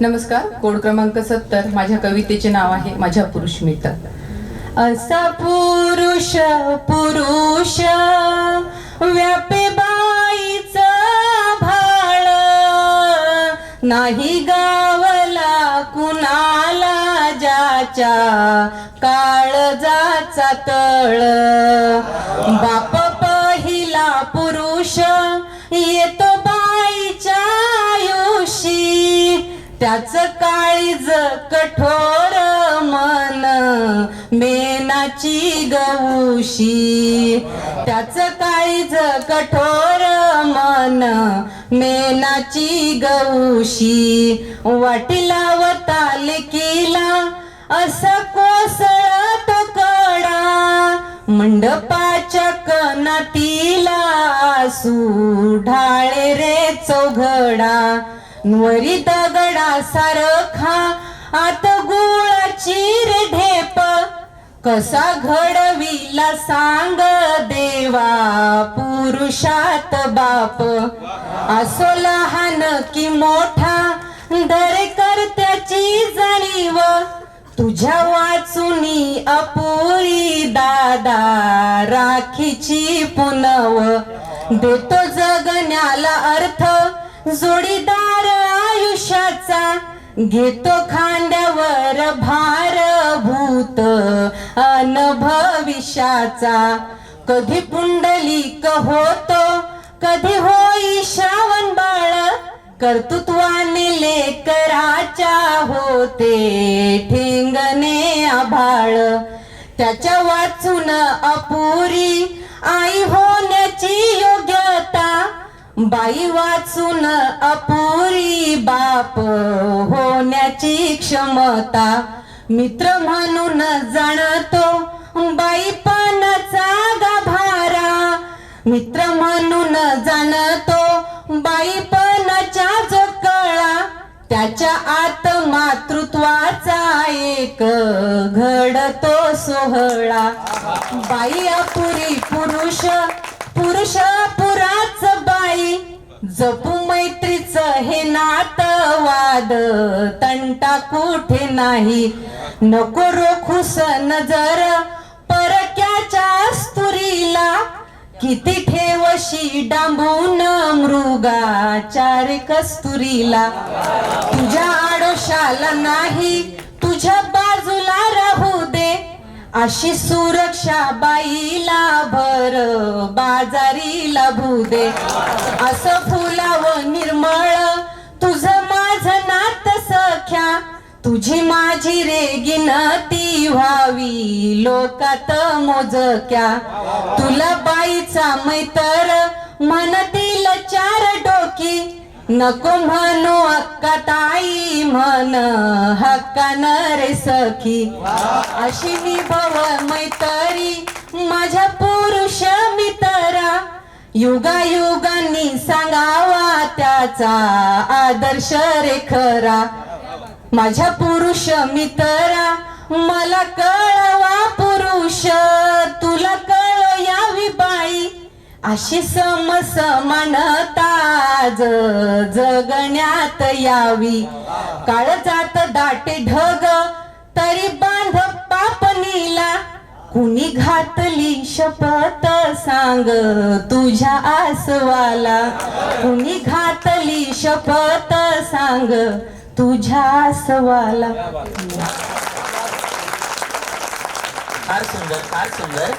नमस्कार कोड क्रमांक सत्तर माझ्या कवितेचे नाव आहे माझ्या पुरुष मित्र. असा पुरुष पुरुष व्यापे बाईच भाळ. नाही गावला कुणाला ज्याच्या काळजाचा तळ. बाप त्याच काळीज कठोर मन मेनाची गवशी. त्याच काळीज कठोर मन मेनाची गवशी. वाटीला वता लेकीला असं कोसळत कडा मंडपाच्या कनातीला सुढाळे रे चौघडा. वरी दगडा सारखा आत गुळाची रे ढेप कसा घडविला सांग देवा पुरुषात बाप. असो लहान की मोठा दरेकर त्याची जाणीव. तुझ्या वाचुनी अपुरी दादा राखीची पुनव. देतो जगण्याला अर्थ जोडीदार आयुष्याचा घेतो खांद्यावर भार भूत अन भविष्याचा कधी पुंडलिक होतो कधी होई श्रावण बाळ कर्तृत्वाने लेकराच्या होते ठेंगणे आभाळ. त्याच्या वाचून अपुरी आई होण्याची योग्यता बाई वाचून अपुरी बाप होण्याची क्षमता मित्र म्हणून जाणतो. बाई पानाचा गाभारा मित्र म्हणून जाणतो. बाईपणाच्या जो कळा त्याच्या आत मातृत्वाचा एक घडतो सोहळा. बाई अपुरी पुरुष पुरुष पुराच बाई जपू मैत्रीच हे नातवाद. तंटा कुठे नाही नको रोखूस नजर परक्याच्या स्तुरीला किती ठेवशी डांबून मृगाचार कस्तुरीला तुझ्या आडोशाला नाही अशी सुरक्षा बाईला भर बाजारीला दे. असं फुलावं निर्मळ तुझं माझं नात सख्या. तुझी माझी रेगिनती व्हावी लोकात मोजक्या. तुला बाईचा मैतर म्हणतील चार डोकी. नको म्हणू अक्का ताई म्हण हक्कान रे सखी. अशी निभव मैतरी माझ्या पुरुष मितरा. युगायुगांनी सांगावा त्याचा आदर्श रे खरा. माझ्या पुरुष मितरा मला कळवा पुरुष तुला अशी सम समानता जगण्यात यावी. काळ जात दाटे ढग तरी बांध पापनीला कुणी घातली शपथ सांग तुझ्या आसवाला. कुणी घातली शपथ सांग तुझ्या आसवाला. फार सुंदर फार सुंदर.